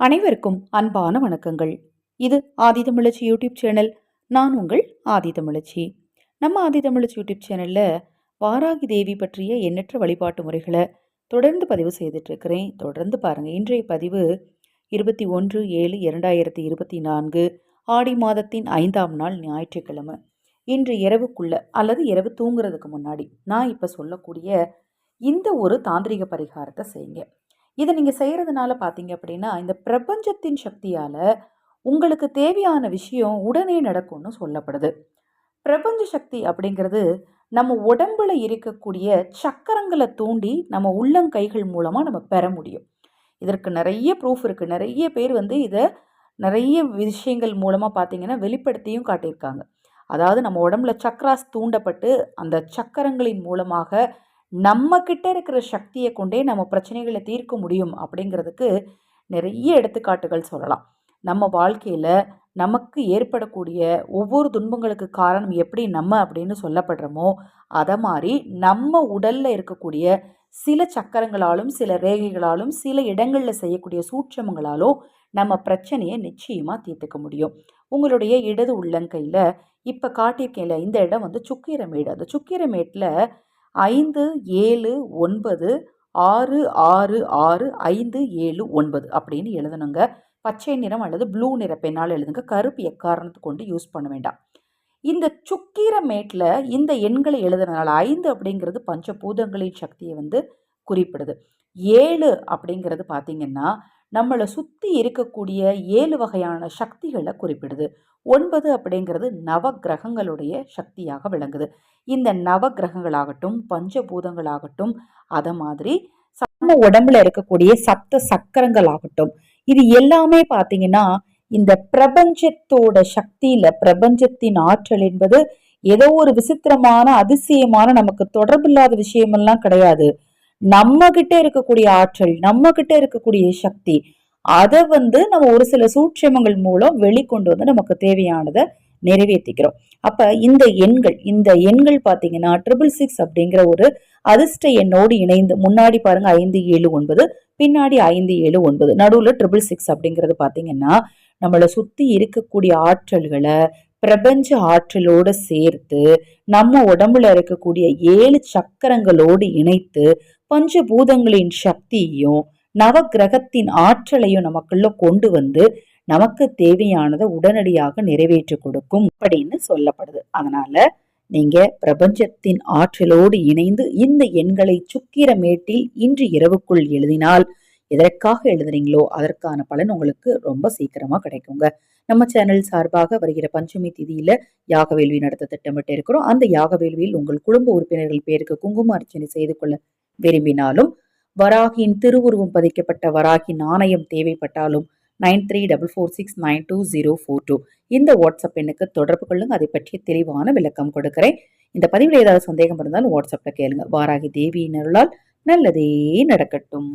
அனைவருக்கும் அன்பான வணக்கங்கள். இது ஆதிதமிழச்சி யூடியூப் சேனல். நான் உங்கள் ஆதிதமிழச்சி நம்ம ஆதிதமிழச்சி யூடியூப் சேனலில் வாராகி தேவி பற்றிய எண்ணற்ற வழிபாட்டு முறைகளை தொடர்ந்து பதிவு செய்துட்ருக்கிறேன் தொடர்ந்து பாருங்கள் இன்றைய பதிவு இருபத்தி ஒன்று ஏழு இரண்டாயிரத்தி இருபத்தி நான்கு ஆடி மாதத்தின் ஐந்தாம் நாள் ஞாயிற்றுக்கிழமை. இன்று இரவுக்குள்ள அல்லது இரவு தூங்குறதுக்கு முன்னாடி நான் இப்போ சொல்லக்கூடிய இந்த ஒரு தாந்திரிக பரிகாரத்தை செய்யுங்க. இதை நீங்கள் செய்கிறதுனால பார்த்தீங்க அப்படின்னா இந்த பிரபஞ்சத்தின் சக்தியால் உங்களுக்கு தேவையான விஷயம் உடனே நடக்கும்னு சொல்லப்படுது. பிரபஞ்ச சக்தி அப்படிங்கிறது நம்ம உடம்புல இருக்கக்கூடிய சக்கரங்களை தூண்டி நம்ம உள்ளங்கைகள் மூலமாக நம்ம பெற முடியும். இதற்கு நிறைய ப்ரூஃப் இருக்குது நிறைய பேர் வந்து இதை நிறைய விஷயங்கள் மூலமாக பார்த்தீங்கன்னா வெளிப்படுத்தியும் காட்டியிருக்காங்க. அதாவது நம்ம உடம்புல சக்கராஸ் தூண்டப்பட்டு அந்த சக்கரங்களின் மூலமாக நம்ம கிட்ட இருக்கிற சக்தியை கொண்டே நம்ம பிரச்சனைகளை தீர்க்க முடியும் அப்படிங்கிறதுக்கு நிறைய எடுத்துக்காட்டுகள் சொல்லலாம். நம்ம வாழ்க்கையில் நமக்கு ஏற்படக்கூடிய ஒவ்வொரு துன்பங்களுக்கு காரணம் எப்படி நம்ம அப்படின்னு சொல்லப்படுறோமோ அதை மாதிரி நம்ம உடலில் இருக்கக்கூடிய சில சக்கரங்களாலும் சில ரேகைகளாலும் சில இடங்களில் செய்யக்கூடிய சூட்சமங்களாலும் நம்ம பிரச்சனையை நிச்சயமாக தீர்த்துக்க முடியும். உங்களுடைய இடது உள்ளங்கையில் இப்போ காட்டியிருக்கேன்ல இந்த இடம் வந்து சுக்கிரமேடு. அந்த சுக்கிரமேட்டில் ஐந்து ஏழு ஒன்பது ஆறு ஆறு ஆறு ஐந்து ஏழு ஒன்பது அப்படின்னு எழுதணுங்க. பச்சை நிறம் அல்லது ப்ளூ நிற பெண்ணால் எழுதுங்க. கருப்பு எக்காரணத்து கொண்டு யூஸ் பண்ண வேண்டாம். இந்த சுக்கிரமேட்டில் இந்த எண்களை எழுதுனதுனால ஐந்து அப்படிங்கிறது பஞ்சபூதங்களின் சக்தியை வந்து குறிப்பிடுது. ஏழு அப்படிங்கிறது பார்த்திங்கன்னா நம்மளை சுற்றி இருக்கக்கூடிய ஏழு வகையான சக்திகளை குறிப்பிடுது. ஒன்பது அப்படிங்கிறது நவ கிரகங்களுடைய சக்தியாக விளங்குது. இந்த நவ கிரகங்களாகட்டும் பஞ்சபூதங்களாகட்டும் அதை மாதிரி நம்ம உடம்புல இருக்கக்கூடிய சப்த சக்கரங்கள் ஆகட்டும் இது எல்லாமே பார்த்தீங்கன்னா இந்த பிரபஞ்சத்தோட சக்தியில பிரபஞ்சத்தின் ஆற்றல் என்பது ஏதோ ஒரு விசித்திரமான அதிசயமான நமக்கு தொடர்பில்லாத விஷயமெல்லாம் கிடையாது. நம்ம கிட்ட இருக்கக்கூடிய ஆற்றல் நம்ம கிட்ட இருக்கக்கூடிய சக்தி அதை வந்து நம்ம ஒரு சில சூட்சமங்கள் மூலம் வெளிக்கொண்டு வந்து நமக்கு தேவையானதை நிறைவேற்றிக்கிறோம் அப்ப இந்த எண்கள் இந்த எண்கள் பாத்தீங்கன்னா ட்ரிபிள் சிக்ஸ் அப்படிங்கிற ஒரு அதிர்ஷ்ட எண்ணோடு இணைந்து முன்னாடி பாருங்க ஐந்து ஏழு ஒன்பது பின்னாடி ஐந்து ஏழு ஒன்பது நடுவில் ட்ரிபிள் சிக்ஸ் அப்படிங்கிறது பார்த்தீங்கன்னா நம்மளை சுற்றி இருக்கக்கூடிய ஆற்றல்களை பிரபஞ்ச ஆற்றலோடு சேர்த்து நம்ம உடம்புல இருக்கக்கூடிய ஏழு சக்கரங்களோடு இணைத்து பஞ்சபூதங்களின் சக்தியையும் நவ கிரகத்தின் ஆற்றலையும் நமக்குள்ள கொண்டு வந்து நமக்கு தேவையானதை உடனடியாக நிறைவேற்றி கொடுக்கும் அப்படின்னு சொல்லப்படுது. அதனால நீங்க பிரபஞ்சத்தின் ஆற்றலோடு இணைந்து இந்த எண்களை சுக்கிரமேட்டில் இன்று இரவுக்குள் எழுதினால் எதற்காக எழுதுறீங்களோ அதற்கான பலன் உங்களுக்கு ரொம்ப சீக்கிரமா கிடைக்குங்க. நம்ம சேனல் சார்பாக வருகிற பஞ்சமி திதியில யாக வேள்வி நடத்த திட்டமிட்டு இருக்கிறோம். அந்த யாக வேள்வியில் உங்கள் குடும்ப உறுப்பினர்கள் பேருக்கு குங்கும அர்ச்சனை செய்து கொள்ள விரும்பினாலும் வராகியின் திருவுருவம் பதிக்கப்பட்ட வராகி நாணயம் தேவைப்பட்டாலும் nine three double four six nine two zero four two இந்த வாட்ஸ்அப் எண்ணுக்கு தொடர்பு கொள்ளுங்க. அதை பற்றிய தெளிவான விளக்கம் கொடுக்கிறேன். இந்த பதிவில் ஏதாவது சந்தேகம் இருந்தாலும் வாட்ஸ்அப்பில் கேளுங்க. வாராகி தேவியினருளால் நல்லதே நடக்கட்டும்.